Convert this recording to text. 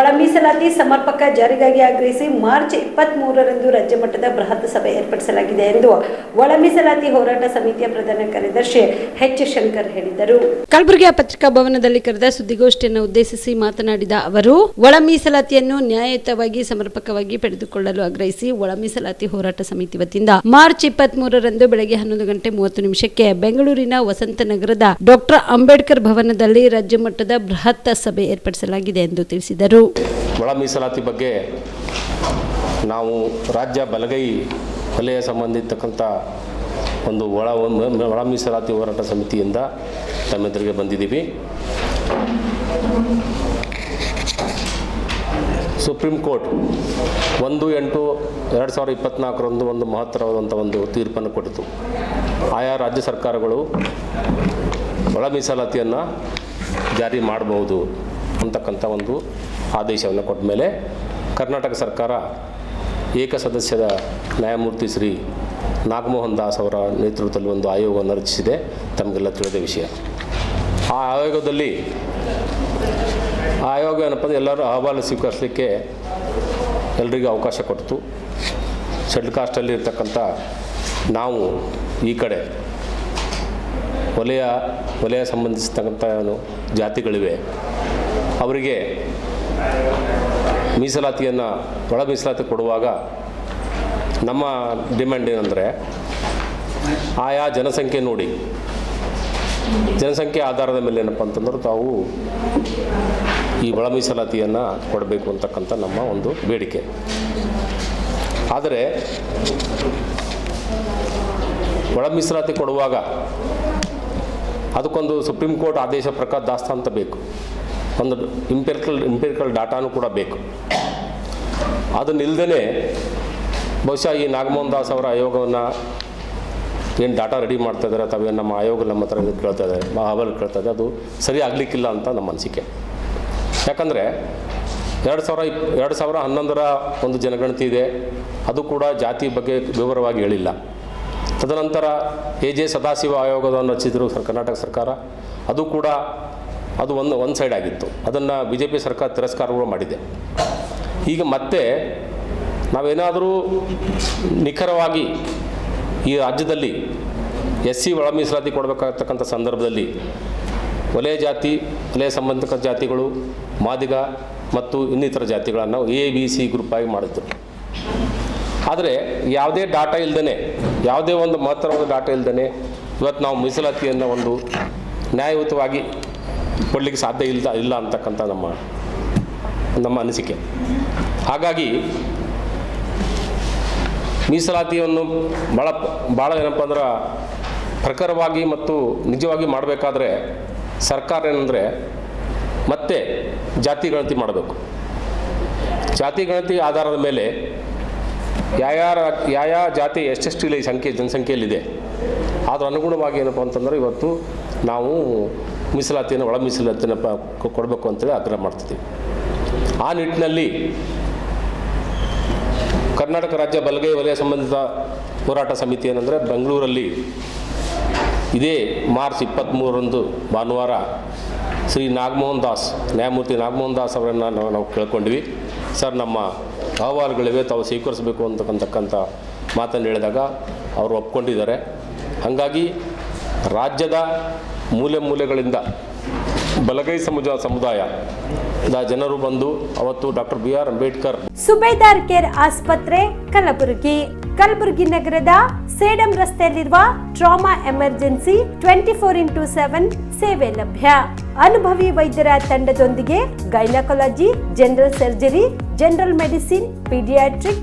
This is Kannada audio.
ಒಳ ಮೀಸಲಾತಿ ಸಮರ್ಪಕ ಜಾರಿಗಾಗಿ ಆಗ್ರಹಿಸಿ ಮಾರ್ಚ್ ಇಪ್ಪತ್ತ್ ಮೂರರಂದು ರಾಜ್ಯ ಮಟ್ಟದ ಬೃಹತ್ ಸಭೆ ಏರ್ಪಡಿಸಲಾಗಿದೆ ಎಂದು ಒಳ ಮೀಸಲಾತಿ ಹೋರಾಟ ಸಮಿತಿಯ ಪ್ರಧಾನ ಕಾರ್ಯದರ್ಶಿ ಎಚ್ ಶಂಕರ್ ಹೇಳಿದರು. ಕಲಬುರಗಿಯ ಪತ್ರಿಕಾ ಭವನದಲ್ಲಿ ಕರೆದ ಸುದ್ದಿಗೋಷ್ಠಿಯನ್ನು ಉದ್ದೇಶಿಸಿ ಮಾತನಾಡಿದ ಅವರು, ಒಳ ಮೀಸಲಾತಿಯನ್ನು ನ್ಯಾಯಯುತವಾಗಿ ಸಮರ್ಪಕವಾಗಿ ಪಡೆದುಕೊಳ್ಳಲು ಆಗ್ರಹಿಸಿ ಒಳ ಮೀಸಲಾತಿ ಹೋರಾಟ ಸಮಿತಿ ವತಿಯಿಂದ ಮಾರ್ಚ್ ಇಪ್ಪತ್ತ್ ಮೂರರಂದು ಬೆಳಗ್ಗೆ ಹನ್ನೊಂದು ಗಂಟೆ ಮೂವತ್ತು ನಿಮಿಷಕ್ಕೆ ಬೆಂಗಳೂರಿನ ವಸಂತ ನಗರದ ಡಾಕ್ಟರ್ ಅಂಬೇಡ್ಕರ್ ಭವನದಲ್ಲಿ ರಾಜ್ಯ ಮಟ್ಟದ ಬೃಹತ್ ಸಭೆ ಏರ್ಪಡಿಸಲಾಗಿದೆ ಎಂದು ತಿಳಿಸಿದರು. ಒಳ ಮೀಸಲಾತಿ ಬಗ್ಗೆ ನಾವು ರಾಜ್ಯ ಬಲಗೈ ವಲಯ ಸಂಬಂಧಿತಕ್ಕಂಥ ಒಂದು ಒಳ ಒಳ ಮೀಸಲಾತಿ ಹೋರಾಟ ಸಮಿತಿಯಿಂದ ತಮ್ಮೆದುರಿಗೆ ಬಂದಿದ್ದೀವಿ. ಸುಪ್ರೀಂ ಕೋರ್ಟ್ ಒಂದು ಎಂಟು ಎರಡು ಸಾವಿರದ ಇಪ್ಪತ್ನಾಲ್ಕರಂದು ಒಂದು ಮಹತ್ತರವಾದಂಥ ಒಂದು ತೀರ್ಪನ್ನು ಕೊಟ್ಟಿತು. ಆಯಾ ರಾಜ್ಯ ಸರ್ಕಾರಗಳು ಒಳ ಮೀಸಲಾತಿಯನ್ನು ಜಾರಿ ಮಾಡಬಹುದು ಅಂತಕ್ಕಂಥ ಒಂದು ಆದೇಶವನ್ನು ಕೊಟ್ಟ ಮೇಲೆ ಕರ್ನಾಟಕ ಸರ್ಕಾರ ಏಕ ಸದಸ್ಯದ ನ್ಯಾಯಮೂರ್ತಿ ಶ್ರೀ ನಾಗಮೋಹನ್ ದಾಸ್ ಅವರ ನೇತೃತ್ವದಲ್ಲಿ ಒಂದು ಆಯೋಗವನ್ನು ರಚಿಸಿದೆ. ತಮಗೆಲ್ಲ ತಿಳಿದ ವಿಷಯ. ಆ ಆಯೋಗದಲ್ಲಿ ಆಯೋಗ ಏನಪ್ಪ ಎಲ್ಲರೂ ಅಹವಾಲು ಸ್ವೀಕರಿಸಲಿಕ್ಕೆ ಎಲ್ರಿಗೂ ಅವಕಾಶ ಕೊಡ್ತು. ಶೆಡ್ಲ್ ಕಾಸ್ಟಲ್ಲಿ ಇರ್ತಕ್ಕಂಥ ನಾವು ಈ ಕಡೆ ವಲಯ ವಲಯ ಸಂಬಂಧಿಸಿದಂಥ ಜಾತಿಗಳಿವೆ. ಅವರಿಗೆ ಮೀಸಲಾತಿಯನ್ನು ಒಳ ಮೀಸಲಾತಿ ಕೊಡುವಾಗ ನಮ್ಮ ಡಿಮ್ಯಾಂಡ್ ಏನಂದರೆ ಆಯಾ ಜನಸಂಖ್ಯೆ ನೋಡಿ. ಜನಸಂಖ್ಯೆ ಆಧಾರದ ಮೇಲೆ ಏನಪ್ಪ ಅಂತಂದ್ರೆ ತಾವು ಈ ಒಳ ಮೀಸಲಾತಿಯನ್ನು ಕೊಡಬೇಕು ಅಂತಕ್ಕಂಥ ನಮ್ಮ ಒಂದು ಬೇಡಿಕೆ. ಆದರೆ ಒಳ ಮೀಸಲಾತಿ ಕೊಡುವಾಗ ಅದಕ್ಕೊಂದು ಸುಪ್ರೀಂ ಕೋರ್ಟ್ ಆದೇಶ ಪ್ರಕಾರ ದಾಸ್ತಾಂತ ಬೇಕು. ಒಂದು ಇಂಪೆರಿಕಲ್ ಇಂಪೆರಿಕಲ್ ಡಾಟಾನು ಕೂಡ ಬೇಕು. ಅದನ್ನಿಲ್ದೇ ಬಹುಶಃ ಈ ನಾಗಮೋಹನ್ ದಾಸ್ ಅವರ ಆಯೋಗವನ್ನು ಏನು ಡಾಟಾ ರೆಡಿ ಮಾಡ್ತಾ ಇದ್ದಾರೆ ತಾವೇ ನಮ್ಮ ಆಯೋಗ ನಮ್ಮ ಹತ್ರ ಕೇಳ್ತಾ ಇದ್ದಾರೆ ಅಹವಾಲು ಕೇಳ್ತಾ ಇದೆ ಅದು ಸರಿ ಆಗಲಿಕ್ಕಿಲ್ಲ ಅಂತ ನಮ್ಮ ಅನಿಸಿಕೆ. ಯಾಕಂದರೆ ಎರಡು ಸಾವಿರ ಇಪ್, ಎರಡು ಸಾವಿರ ಹನ್ನೊಂದರ ಒಂದು ಜನಗಣತಿ ಇದೆ, ಅದು ಕೂಡ ಜಾತಿ ಬಗ್ಗೆ ವಿವರವಾಗಿ ಹೇಳಿಲ್ಲ. ತದನಂತರ ಎ ಜೆ ಸದಾಶಿವ ಆಯೋಗವನ್ನು ರಚಿಸಿದರು ಕರ್ನಾಟಕ ಸರ್ಕಾರ, ಅದು ಕೂಡ ಅದು ಒಂದು ಒಂದು ಸೈಡ್ ಆಗಿತ್ತು. ಅದನ್ನು ಬಿ ಜೆ ಪಿ ಸರ್ಕಾರ ತಿರಸ್ಕಾರಗಳು ಮಾಡಿದೆ. ಈಗ ಮತ್ತೆ ನಾವೇನಾದರೂ ನಿಖರವಾಗಿ ಈ ರಾಜ್ಯದಲ್ಲಿ ಎಸ್ ಸಿ ಒಳ ಮೀಸಲಾತಿ ಕೊಡಬೇಕಾಗತಕ್ಕಂಥ ಸಂದರ್ಭದಲ್ಲಿ ವಲಯ ಜಾತಿ, ವಲಯ ಸಂಬಂಧಕ ಜಾತಿಗಳು, ಮಾದಿಗ ಮತ್ತು ಇನ್ನಿತರ ಜಾತಿಗಳನ್ನು ಎ ಬಿ ಸಿ ಗ್ರೂಪ್ ಆಗಿ ಮಾಡಿದ್ರು. ಆದರೆ ಯಾವುದೇ ಡಾಟಾ ಇಲ್ದೇ ಯಾವುದೇ ಒಂದು ಮಹತ್ತರವಾದ ಡಾಟಾ ಇಲ್ದೇ ಇವತ್ತು ನಾವು ಮೀಸಲಾತಿಯನ್ನು ಒಂದು ನ್ಯಾಯಯುತವಾಗಿ ಕೊಡಲಿಕ್ಕೆ ಸಾಧ್ಯ ಇಲ್ಲ ಇಲ್ಲ ಅಂತಕ್ಕಂಥ ನಮ್ಮ ನಮ್ಮ ಅನಿಸಿಕೆ. ಹಾಗಾಗಿ ಮೀಸಲಾತಿಯನ್ನು ಭಾಳ ಭಾಳ ಏನಪ್ಪ ಅಂದ್ರೆ ಪ್ರಖರವಾಗಿ ಮತ್ತು ನಿಜವಾಗಿ ಮಾಡಬೇಕಾದ್ರೆ ಸರ್ಕಾರ ಏನಂದರೆ ಮತ್ತೆ ಜಾತಿ ಗಣತಿ ಮಾಡಬೇಕು. ಜಾತಿ ಗಣತಿ ಆಧಾರದ ಮೇಲೆ ಯಾವ ಯಾವ ಜಾತಿ ಎಷ್ಟೆಷ್ಟು ಇಲ್ಲಿ ಸಂಖ್ಯೆ, ಜನಸಂಖ್ಯೆಯಲ್ಲಿದೆ. ಅದರ ಅನುಗುಣವಾಗಿ ಏನಪ್ಪ ಅಂತಂದ್ರೆ ಇವತ್ತು ನಾವು ಮೀಸಲಾತಿಯನ್ನು, ಒಳ ಮೀಸಲಾತಿಯನ್ನು ಕೊಡಬೇಕು ಅಂತೇಳಿ ಆಗ್ರಹ ಮಾಡ್ತಿದ್ದೀವಿ ಆ ನಿಟ್ಟಿನಲ್ಲಿ ಕರ್ನಾಟಕ ರಾಜ್ಯ ಬಲಗೈ ವಲಯ ಸಂಬಂಧಿತ ಹೋರಾಟ ಸಮಿತಿ ಏನಂದರೆ ಬೆಂಗಳೂರಲ್ಲಿ ಇದೇ ಮಾರ್ಚ್ ಇಪ್ಪತ್ತ್ಮೂರರಂದು ಭಾನುವಾರ ಶ್ರೀ ನಾಗಮೋಹನ್ ದಾಸ್, ನ್ಯಾಯಮೂರ್ತಿ ನಾಗಮೋಹನ್ ದಾಸ್ ಅವರನ್ನು ನಾವು ನಾವು ಕೇಳ್ಕೊಂಡ್ವಿ. ಸರ್, ನಮ್ಮ ಅಹವಾಲುಗಳಿವೆ, ತಾವು ಸ್ವೀಕರಿಸಬೇಕು ಅಂತಕ್ಕಂಥಕ್ಕಂಥ ಮಾತನ್ನು ಹೇಳಿದಾಗ ಅವರು ಒಪ್ಕೊಂಡಿದ್ದಾರೆ. ಹಾಗಾಗಿ ರಾಜ್ಯದ ಮೂಲೆ ಮೂಲೆಗಳಿಂದ ಬಲಗೈ ಸಮುಜ ಸಮುದಾಯದ ಜನರು ಬಂದು ಅವತ್ತು doctor B R Ambedkar Subedar care ಆಸ್ಪತ್ರೆ, ಕಲಬುರಗಿ. ಕಲಬುರಗಿ ನಗರದ ಸೇಡಂ ರಸ್ತೆಯಲ್ಲಿರುವ trauma emergency twenty four into seven ಸೇವೆ ಲಭ್ಯ. ಅನುಭವಿ ವೈದ್ಯರ ತಂಡದೊಂದಿಗೆ gynaecology, general surgery, general medicine, paediatric